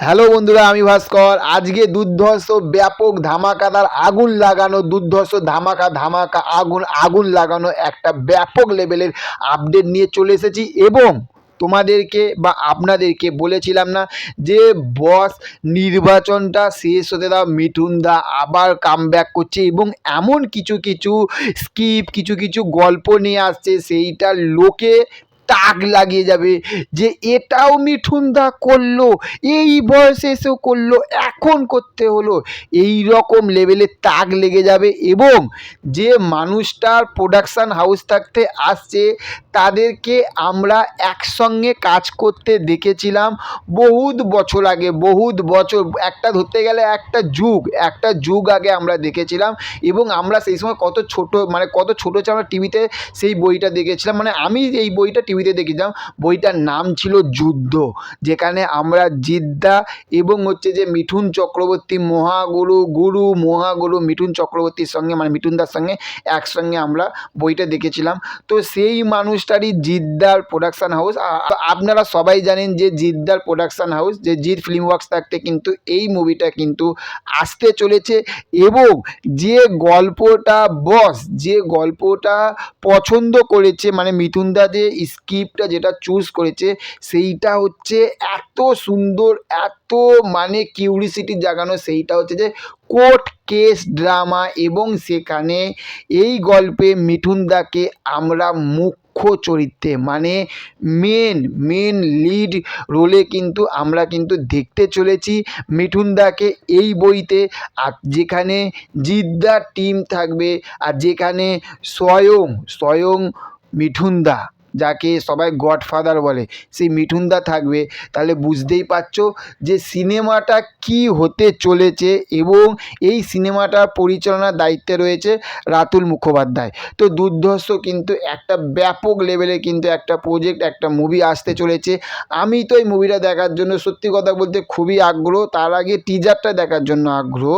Hello বন্ধুরা, আমি ভাস্কর। আজকে দুর্ধর্ষ ব্যাপক ধামাকাদার আগুন লাগানো, দুর্ধর্ষ ধামাকা ধামাকা আগুন আগুন লাগানো একটা ব্যাপক লেভেলের আপডেট নিয়ে চলে এসেছি এবং তোমাদেরকে বা আপনাদেরকে বলেছিলাম না যে বস নির্বাচনটা শেষ হতে দাও, মিঠুন দা আবার কাম করছে এবং এমন কিছু কিছু স্কিপ কিছু কিছু গল্প নিয়ে আসছে, সেইটা লোকে তাক লাগিয়ে যাবে যে এটাও মিঠুন দা করল, এই বয়সে এসেও করল, এখন করতে হলো। এই রকম লেভেলে তাক লেগে যাবে এবং যে মানুষটার প্রোডাকশান হাউস থাকতে আসছে, তাদেরকে আমরা একসঙ্গে কাজ করতে দেখেছিলাম বহুত বছর আগে, বহুত বছর, একটা ধরতে গেলে একটা যুগ একটা যুগ আগে আমরা দেখেছিলাম এবং আমরা সেই সময় কত ছোট মানে কত ছোটো ছিলাম আমরা টিভিতে সেই বইটা দেখেছিলাম। মানে আমি এই বইটা টিভিতে দেখেছিলাম, বইটার নাম ছিল যুদ্ধ। যেখানে আমরা জিদ্দা এবং হচ্ছে যে মিঠুন চক্রবর্তী মহাগুরু, গুরু, মহাগুরু, মিঠুন চক্রবর্তীর সঙ্গে মানে মিঠুনদার সঙ্গে একসঙ্গে আমরা বইটা দেখেছিলাম। তো সেই মানুষটারই জিদ্দার প্রোডাকশান হাউস আপনারা সবাই জানেন যে জিদ্দার প্রোডাকশান হাউস যে জিদ ফিল্ম ওয়ার্কস থাকতে কিন্তু এই মুভিটা কিন্তু আসতে চলেছে এবং যে গল্পটা বস যে গল্পটা পছন্দ করেছে মানে মিথুনদা যে স্ক্রিপ্টটা যেটা চুজ করেছে, সেইটা হচ্ছে এত সুন্দর, এত মানে কিউরিসিটি জাগানো, সেইটা হচ্ছে যে কোর্ট কেস ড্রামা এবং সেখানে এই গল্পে মিঠুনদাকে আমরা মুখ্য চরিত্রে মানে মেন মেন লিড রোলে কিন্তু আমরা কিন্তু দেখতে চলেছি মিঠুনদাকে এই বইতে। আর যেখানে জিদ্দার টিম থাকবে, আর যেখানে স্বয়ং স্বয়ং মিঠুনদা যাকে সবাই গডফাদার বলে, সেই মিঠুনদা থাকবে। তাহলে বুঝতেই পারছ যে সিনেমাটা কি হতে চলেছে এবং এই সিনেমাটার পরিচালনার দায়িত্বে রয়েছে রাতুল মুখোপাধ্যায়। তো দুর্ধর্ষ কিন্তু একটা ব্যাপক লেভেলে কিন্তু একটা প্রজেক্ট একটা মুভি আসতে চলেছে। আমি তো এই মুভিটা দেখার জন্য সত্যি কথা বলতে খুবই আগ্রহ, তার আগে টিজারটা দেখার জন্য আগ্রহ।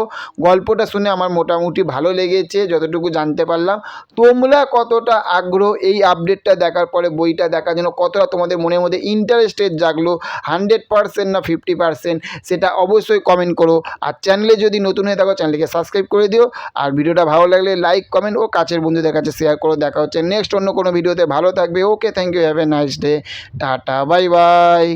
গল্পটা শুনে আমার মোটামুটি ভালো লেগেছে, যতটুকু জানতে পারলাম। তোমরা কতটা আগ্রহ এই আপডেটটা দেখার পরে বইটা দেখার জন্য কতটা তোমাদের মনের মধ্যে ইন্টারেস্টেড জাগলো? হান্ড্রেড পারসেন্ট না ফিফটি পারসেন্ট সেটা অবশ্যই কমেন্ট করো। আর চ্যানেলে যদি নতুন হয়ে থাকো চ্যানেলকে সাবস্ক্রাইব করে দিও। আর ভিডিওটা ভালো লাগলে লাইক কমেন্ট ও কাছের বন্ধুদের কাছে শেয়ার করো। দেখা হচ্ছে নেক্সট অন্য কোনো ভিডিওতে ভালো থাকবে। Okay thank you have a nice day tata bye bye